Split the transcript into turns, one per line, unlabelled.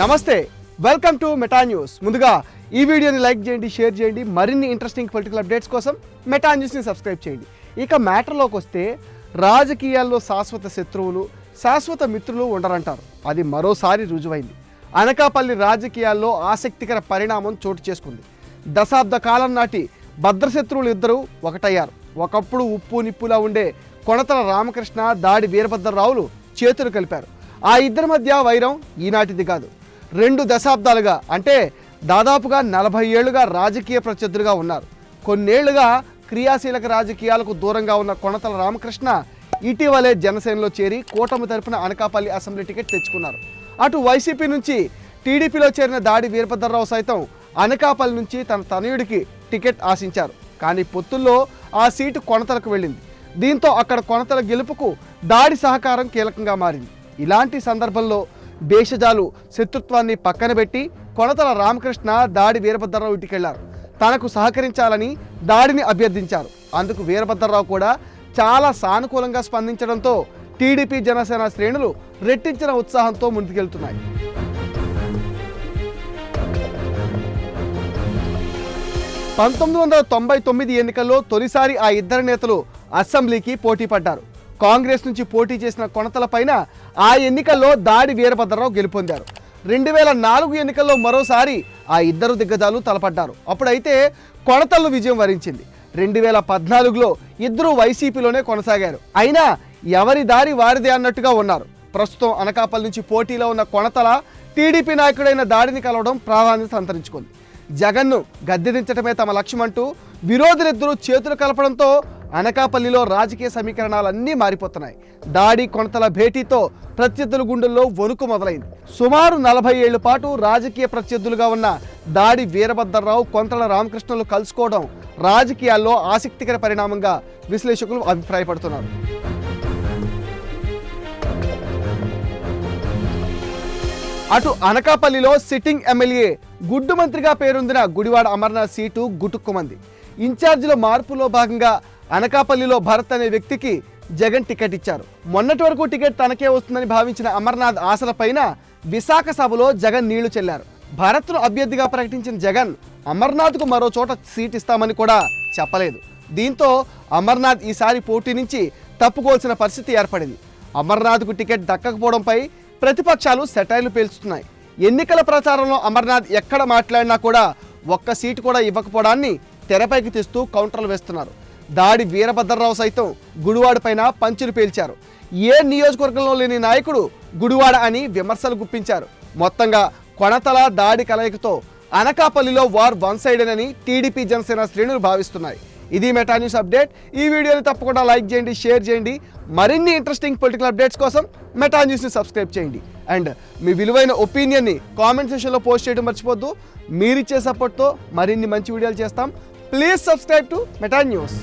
నమస్తే welcome to Meta news ముందుగా ఈ వీడియోని లైక్ చేయండి షేర్ చేయండి మరిన్ని ఇంట్రెస్టింగ్ పొలిటికల్ అప్డేట్స్ కోసం మెటా న్యూస్ని సబ్స్క్రైబ్ చేయండి. ఇక మ్యాటర్లోకి వస్తే రాజకీయాల్లో శాశ్వత శత్రువులు శాశ్వత మిత్రులు ఉండరంటారు. అది మరోసారి రుజువైంది. అనకాపల్లి రాజకీయాల్లో ఆసక్తికర పరిణామం చోటు చేసుకుంది. దశాబ్ద కాలం నాటి భద్రశత్రువులు ఇద్దరూ ఒకటయ్యారు. ఒకప్పుడు ఉప్పు నిప్పులా ఉండే కొనతల రామకృష్ణ దాడి వీరభద్రరావులు చేతులు కలిపారు. ఆ ఇద్దరి మధ్య వైరం ఈనాటిది కాదు. రెండు దశాబ్దాలుగా అంటే దాదాపుగా నలభై ఏళ్ళుగా రాజకీయ ప్రత్యర్థులుగా ఉన్నారు. కొన్నేళ్ళుగా క్రియాశీలక రాజకీయాలకు దూరంగా ఉన్న కొణతల రామకృష్ణ ఇటీవలే జనసేనలో చేరి కూటమి తరపున అనకాపల్లి అసెంబ్లీ టికెట్ తెచ్చుకున్నారు. అటు వైసీపీ నుంచి టీడీపీలో చేరిన దాడి వీరభద్రరావు సైతం అనకాపల్లి నుంచి తన తనయుడికి టికెట్ ఆశించారు. కానీ పొత్తుల్లో ఆ సీటు కొనతలకు వెళ్ళింది. దీంతో అక్కడ కొనతల గెలుపుకు దాడి సహకారం కీలకంగా మారింది. ఇలాంటి సందర్భంలో భేషజాలు శత్రుత్వాన్ని పక్కన పెట్టి కొడతల రామకృష్ణ దాడి వీరభద్రరావు ఇంటికెళ్ళారు. తనకు సహకరించాలని దాడిని అభ్యర్థించారు. అందుకు వీరభద్రరావు కూడా చాలా సానుకూలంగా స్పందించడంతో టీడీపీ జనసేన శ్రేణులు రెట్టించిన ఉత్సాహంతో ముందుకెళ్తున్నాయి. పంతొమ్మిది వందల తొంభై తొమ్మిది ఎన్నికల్లో తొలిసారి ఆ ఇద్దరు నేతలు అసెంబ్లీకి పోటీ పడ్డారు. కాంగ్రెస్ నుంచి పోటీ చేసిన కొనతలపైన ఆ ఎన్నికల్లో దాడి వీరభద్రరావు గెలుపొందారు. రెండు వేల నాలుగు ఎన్నికల్లో మరోసారి ఆ ఇద్దరు దిగ్గజాలు తలపడ్డారు. అప్పుడైతే కొనతలు విజయం వరించింది. రెండు వేల పద్నాలుగులో ఇద్దరు వైసీపీలోనే కొనసాగారు. అయినా ఎవరి దారి వారిదే అన్నట్టుగా ఉన్నారు. ప్రస్తుతం అనకాపల్లి నుంచి పోటీలో ఉన్న కొనతల టీడీపీ నాయకుడైన దాడిని కలవడం ప్రాధాన్యత సంతరించుకుంది. జగన్ను గద్దెదించడమే తమ లక్ష్యమంటూ విరోధులిద్దరూ చేతులు కలపడంతో అనకాపల్లిలో రాజకీయ సమీకరణాలన్నీ మారిపోతున్నాయి. దాడి కొనతల భేటీతో ప్రత్యర్థుల గుండెల్లో వణుకు మొదలైంది. సుమారు నలభై ఏళ్ళ పాటు రాజకీయ ప్రత్యర్థులుగా ఉన్న దాడి వీరభద్రరావు కొంతల రామకృష్ణలు కలుసుకోవడం రాజకీయాల్లో ఆసక్తికర పరిణామంగా విశ్లేషకులు అభిప్రాయపడుతున్నారు. అటు అనకాపల్లిలో సిట్టింగ్ ఎమ్మెల్యే గుడ్డు మంత్రిగా పేరొందిన గుడివాడ అమర్నాథ్ సీటు గుటుక్కుమంది. ఇన్ఛార్జిల మార్పులో భాగంగా అనకాపల్లిలో భరత్ అనే వ్యక్తికి జగన్ టికెట్ ఇచ్చారు. మొన్నటి వరకు టికెట్ తనకే వస్తుందని భావించిన అమర్నాథ్ ఆశలపైన విశాఖ సభలో జగన్ నీళ్ళు చెల్లారు. భరత్ను అభ్యర్థిగా ప్రకటించిన జగన్ అమర్నాథ్కు మరో చోట సీట్ ఇస్తామని కూడా చెప్పలేదు. దీంతో అమర్నాథ్ ఈసారి పోటీ నుంచి తప్పుకోవాల్సిన పరిస్థితి ఏర్పడింది. అమర్నాథ్కు టికెట్ దక్కకపోవడంపై ప్రతిపక్షాలు సెటైలు పేల్చుతున్నాయి. ఎన్నికల ప్రచారంలో అమర్నాథ్ ఎక్కడ మాట్లాడినా కూడా ఒక్క సీటు కూడా ఇవ్వకపోవడాన్ని తెరపైకి తెస్తూ కౌంటర్లు వేస్తున్నారు. దాడి వీరభద్రరావు సైతం గుడివాడ పైన పంచులు పేల్చారు. ఏ నియోజకవర్గంలో లేని నాయకుడు గుడివాడ అని విమర్శలు గుప్పించారు. మొత్తంగా కొనతల దాడి కలయికతో అనకాపల్లిలో వార్ వన్ సైడెడ్ అని టీడీపీ జనసేన శ్రేణులు భావిస్తున్నాయి. ఇది మెటా న్యూస్ అప్డేట్. ఈ వీడియోని తప్పకుండా లైక్ చేయండి షేర్ చేయండి. మరిన్ని ఇంట్రెస్టింగ్ పొలిటికల్ అప్డేట్స్ కోసం మెటా న్యూస్ని సబ్స్క్రైబ్ చేయండి. అండ్ మీ విలువైన ఒపీనియన్ని కామెంట్ సెషన్లో పోస్ట్ చేయడం మర్చిపోద్దు మీరిచ్చే సపోర్ట్తో మరిన్ని మంచి వీడియోలు చేస్తాం. Please subscribe to Meta news.